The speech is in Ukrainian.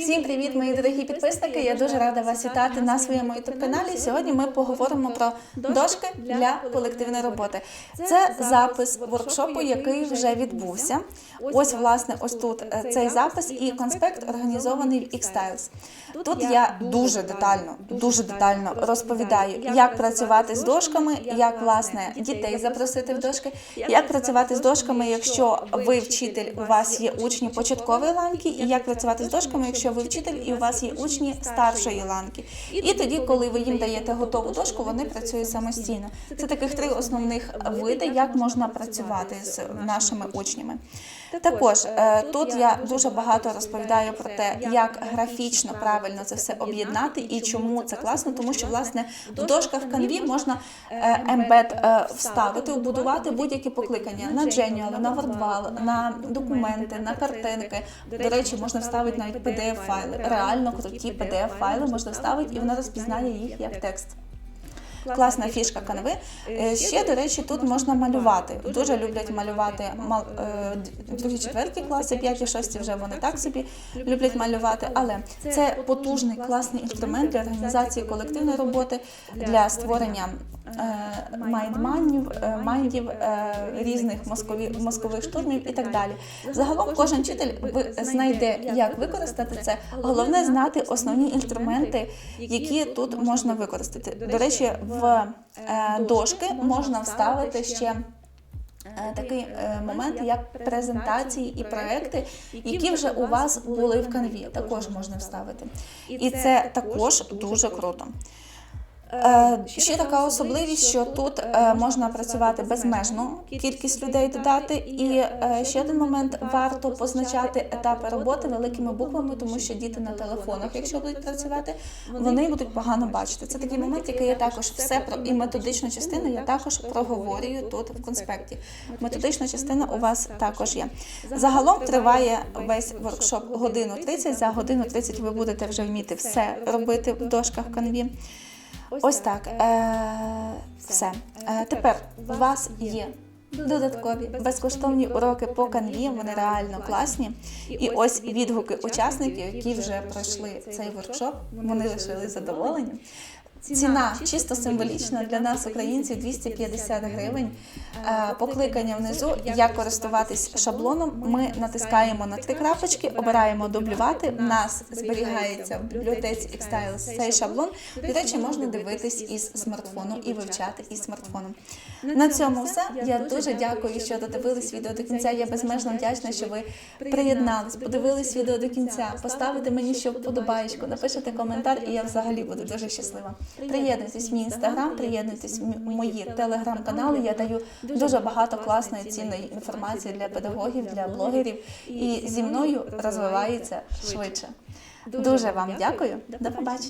Всім привіт, мої дорогі підписники! Я дуже рада вас вітати на своєму youtube каналі. Сьогодні ми поговоримо про дошки для колективної роботи. Це запис воркшопу, який вже відбувся. Ось, власне, ось тут е, цей запис і конспект організований в Xtiles. Тут я дуже детально, дуже детально розповідаю, як працювати з дошками, як власне дітей запросити в дошки, як працювати з дошками, якщо ви вчитель, у вас є учні початкової ланки, і як працювати з дошками, якщо ви вчитель і у вас є учні старшої ланки. І тоді, коли ви їм даєте готову дошку, вони працюють самостійно. Це таких три основних види, як можна працювати з нашими учнями. Також е, тут я дуже багато розповідаю про те, як графічно правильно це все об'єднати і чому це класно, тому що власне в дошках канві можна е, ембед е, вставити, вбудувати будь-які покликання на Genial, на WordWall, на документи, на картинки. До речі, можна вставити навіть PDF-файли, реально круті PDF-файли можна вставити, і вона розпізнає їх як текст. Класна фішка канви. Е, Ще, до речі, тут можна малювати. Дуже люблять малювати мал- е, другі, четверті класи, п'яті, шості вже вони так собі люблять малювати. Але це потужний класний інструмент для організації колективної роботи, для створення е, майндманів, е, е, різних мозкові, мозкових штурмів і так далі. Загалом кожен вчитель знайде, як використати це. Головне знати основні інструменти, які тут можна використати. До речі, в е, дошки можна вставити ще. е, Такий е, момент, як презентації і проекти, які вже у вас були в канві, також можна вставити. І це також дуже круто. Е, Ще така особливість, що тут е, можна працювати безмежно, кількість людей додати. І е, ще один момент варто позначати етапи роботи великими буквами, тому що діти на телефонах, якщо будуть працювати, вони будуть погано бачити. Це такий момент, який я також все про і методичну частину я також проговорюю тут в конспекті. Методична частина у вас також є. Загалом триває весь воркшоп годину 30. За годину 30 ви будете вже вміти все робити в дошках в канві. Ось так. Е, все. Е, тепер у вас є додаткові безкоштовні уроки по канві. Вони реально класні. І ось відгуки учасників, які вже пройшли цей воркшоп. Вони лишили задоволені. Ціна чисто символічна для нас, українців, 250 гривень. Е, Покликання внизу, як користуватись шаблоном. Ми натискаємо на три крапочки, обираємо дублювати. У нас зберігається в бібліотеці Xtiles цей шаблон. До речі, можна дивитись із смартфону і вивчати із смартфоном. На цьому все. Я дуже дякую, що додивились відео до кінця. Я безмежно вдячна, що ви приєднались, подивились відео до кінця. Поставите мені ще вподобаєчку, напишете коментар, і я взагалі буду дуже щаслива. Приєднуйтесь в мій інстаграм, приєднуйтесь в мої телеграм-канали. Я даю дуже багато класної цінної інформації для педагогів, для блогерів. І зі мною розвивається швидше. Дуже вам дякую. До побачення.